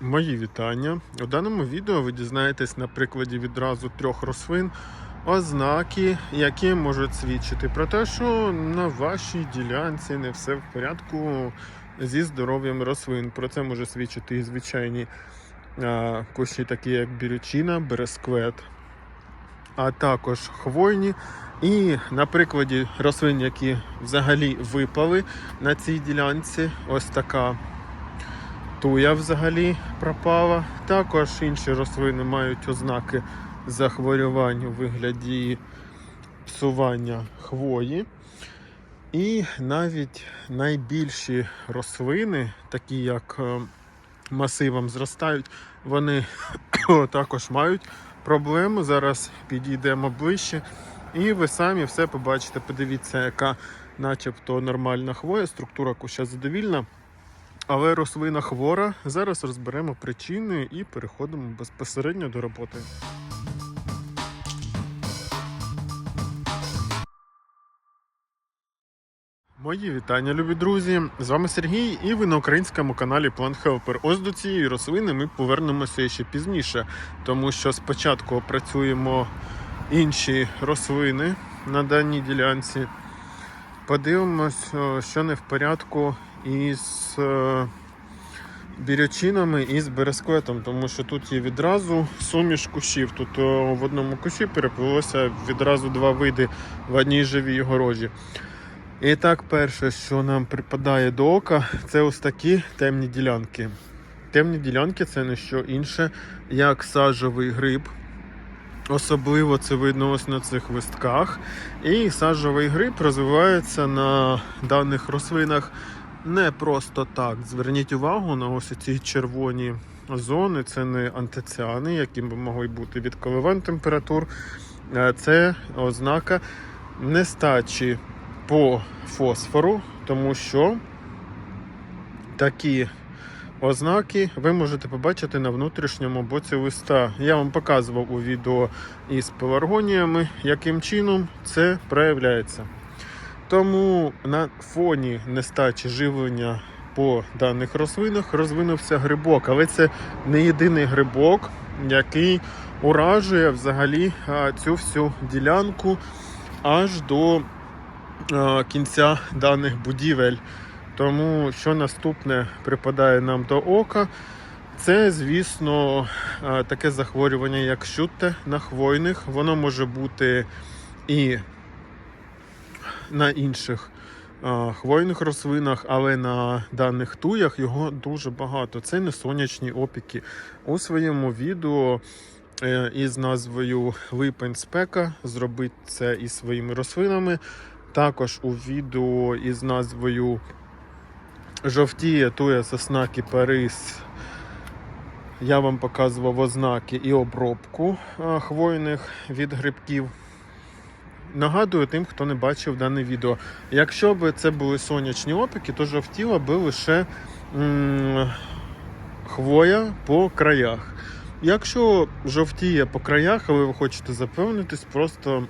Мої вітання. У даному відео ви дізнаєтесь на прикладі відразу трьох рослин ознаки, які можуть свідчити про те, що на вашій ділянці не все в порядку зі здоров'ям рослин. Про це може свідчити і звичайні кущі, такі як бірючина, бересквет, а також хвойні. І на прикладі рослин, які взагалі випали на цій ділянці, ось така туя взагалі пропала. Також інші рослини мають ознаки захворювань у вигляді псування хвої. І навіть найбільші рослини, такі як е, масивом зростають, вони також мають проблему. Зараз підійдемо ближче. І ви самі все побачите. Подивіться, яка начебто нормальна хвоя, структура куща задовільна. Але рослина хвора. Зараз розберемо причини і переходимо безпосередньо до роботи. Мої вітання, любі друзі! З вами Сергій, і ви на українському каналі Plant Helper. Ось до цієї рослини ми повернемося ще пізніше, тому що спочатку опрацюємо інші рослини на даній ділянці. Подивимось, що не в порядку із е, бірячинами і з берескветом, тому що тут є відразу суміш кущів. Тут в одному кущі переплилося відразу два види в одній живій огорожі. І так, перше, що нам припадає до ока, це ось такі темні ділянки. Темні ділянки це не що інше, як сажовий гриб. Особливо це видно ось на цих листках. І сажовий гриб розвивається на даних рослинах не просто так. Зверніть увагу на ось ці червоні зони. Це не антиціани, які б могли бути від коливань температур. Е, Це ознака нестачі по фосфору, тому що такі ознаки ви можете побачити на внутрішньому боці листа. Я вам показував у відео із пеларгоніями, яким чином це проявляється. Тому на фоні нестачі живлення по даних рослинах розвинувся грибок, але це не єдиний грибок, який уражує взагалі цю всю ділянку аж до кінця даних будівель. Тому що наступне припадає нам до ока, це, звісно, таке захворювання, як щутте на хвойних. Воно може бути і на інших хвойних рослинах, але на даних туях його дуже багато. Це не сонячні опіки. У своєму відео е, із назвою Липень спека зробити це із своїми рослинами. Також у відео із назвою Жовтіє туя сосна кіпарис. Я вам показував ознаки і обробку хвойних від грибків. Нагадую тим, хто не бачив дане відео. Якщо б це були сонячні опіки, то жовтіла би лише м- хвоя по краях. Якщо жовтіє по краях, але ви хочете запевнитись, просто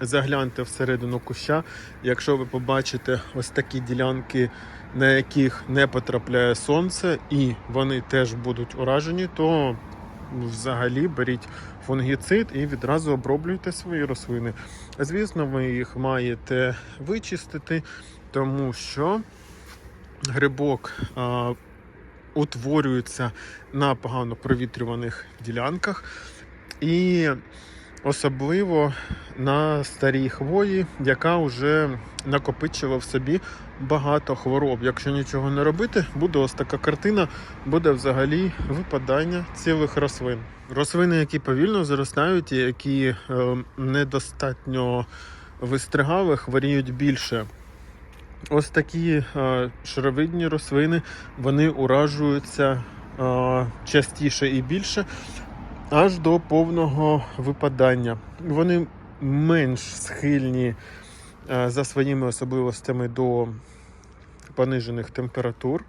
загляньте всередину куща. Якщо ви побачите ось такі ділянки, на яких не потрапляє сонце, і вони теж будуть уражені, то взагалі беріть фунгіцид і відразу оброблюйте свої рослини. Звісно, ви їх маєте вичистити, тому що грибок а, утворюється на погано провітрюваних ділянках. І особливо на старій хвої, яка вже накопичила в собі багато хвороб. Якщо нічого не робити, буде ось така картина, буде взагалі випадання цілих рослин. Рослини, які повільно зростають і які е, недостатньо вистригали, хворіють більше. Ось такі е, шаровидні рослини вони уражуються е, частіше і більше, аж до повного випадання. Вони менш схильні е, за своїми особливостями до понижених температур.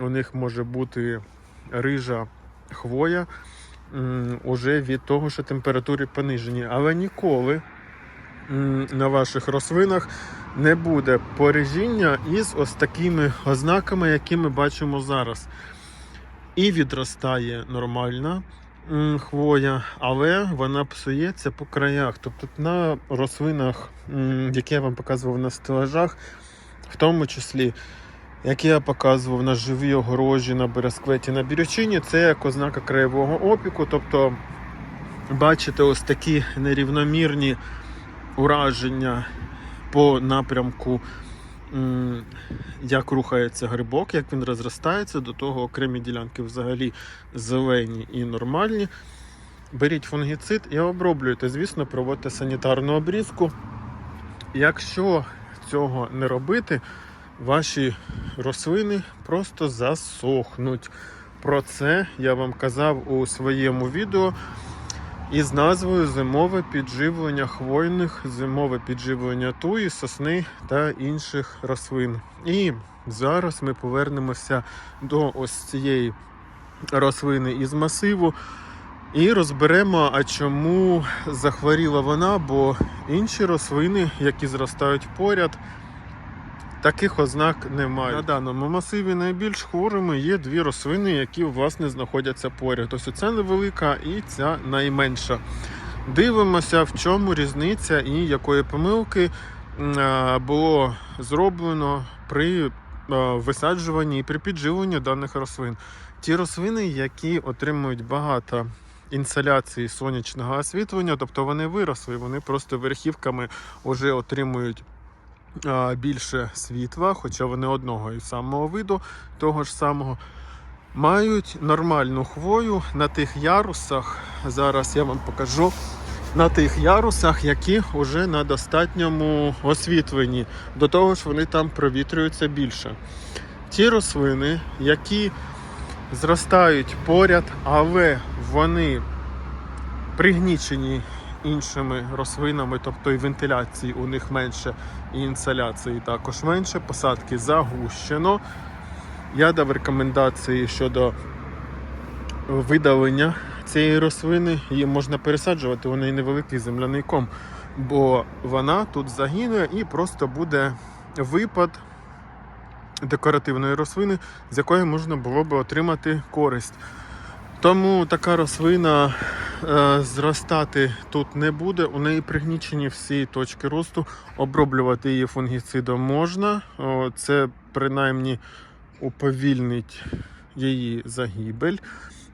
У них може бути рижа хвоя уже від того, що температури понижені. Але ніколи на ваших рослинах не буде порежіння із ось такими ознаками, які ми бачимо зараз. і відростає нормальна м, хвоя, але вона псується по краях. Тобто на рослинах, які я вам показував на стелажах, в тому числі, які я показував на живій огорожі, на березкветі, на бірючині, це як ознака краєвого опіку. Тобто, бачите, ось такі нерівномірні ураження по напрямку, як рухається грибок, як він розростається, до того окремі ділянки взагалі зелені і нормальні. Беріть фунгіцид і оброблюйте. Звісно, проводьте санітарну обрізку. Якщо цього не робити, ваші рослини просто засохнуть. Про це я вам казав у своєму відео із назвою Зимове підживлення хвойних, зимове підживлення туї, сосни та інших рослин. І зараз ми повернемося до ось цієї рослини із масиву. І розберемо, а чому захворіла вона, бо інші рослини, які зростають поряд, таких ознак немає. На даному масиві найбільш хворими є дві рослини, які власне знаходяться поряд. Ось ця невелика і ця найменша. Дивимося, в чому різниця і якої помилки було зроблено при висаджуванні і при підживленні даних рослин. Ті рослини, які отримують багато інсоляції сонячного освітлення, тобто вони виросли, вони просто верхівками вже отримують більше світла, хоча вони одного і самого виду, того ж самого. Мають нормальну хвою на тих ярусах. Зараз я вам покажу на тих ярусах, які вже на достатньому освітленні. До того ж, вони там провітрюються більше. Ті рослини, які зростають поряд, але вони пригнічені іншими рослинами, тобто і вентиляції у них менше, і інсоляції також менше, посадки загущено. Я дав рекомендації щодо видалення цієї рослини. Її можна пересаджувати, неї невеликий земляний ком, бо вона тут загине і просто буде випад декоративної рослини, з якої можна було би отримати користь. Тому така рослина е, зростати тут не буде. У неї пригнічені всі точки росту. Оброблювати її фунгіцидом можна. Це принаймні уповільнить її загибель.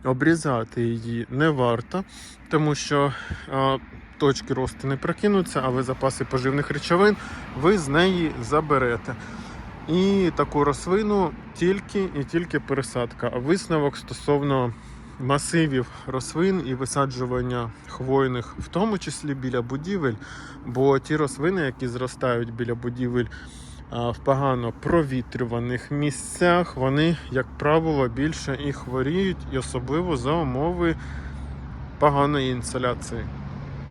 Обрізати її не варто, тому що е, точки росту не прокинуться, а ви запаси поживних речовин ви з неї заберете. І таку рослину тільки і тільки пересадка. Висновок стосовно масивів рослин і висаджування хвойних, в тому числі біля будівель, бо ті рослини, які зростають біля будівель в погано провітрюваних місцях, вони, як правило, більше і хворіють, і особливо за умови поганої інсоляції.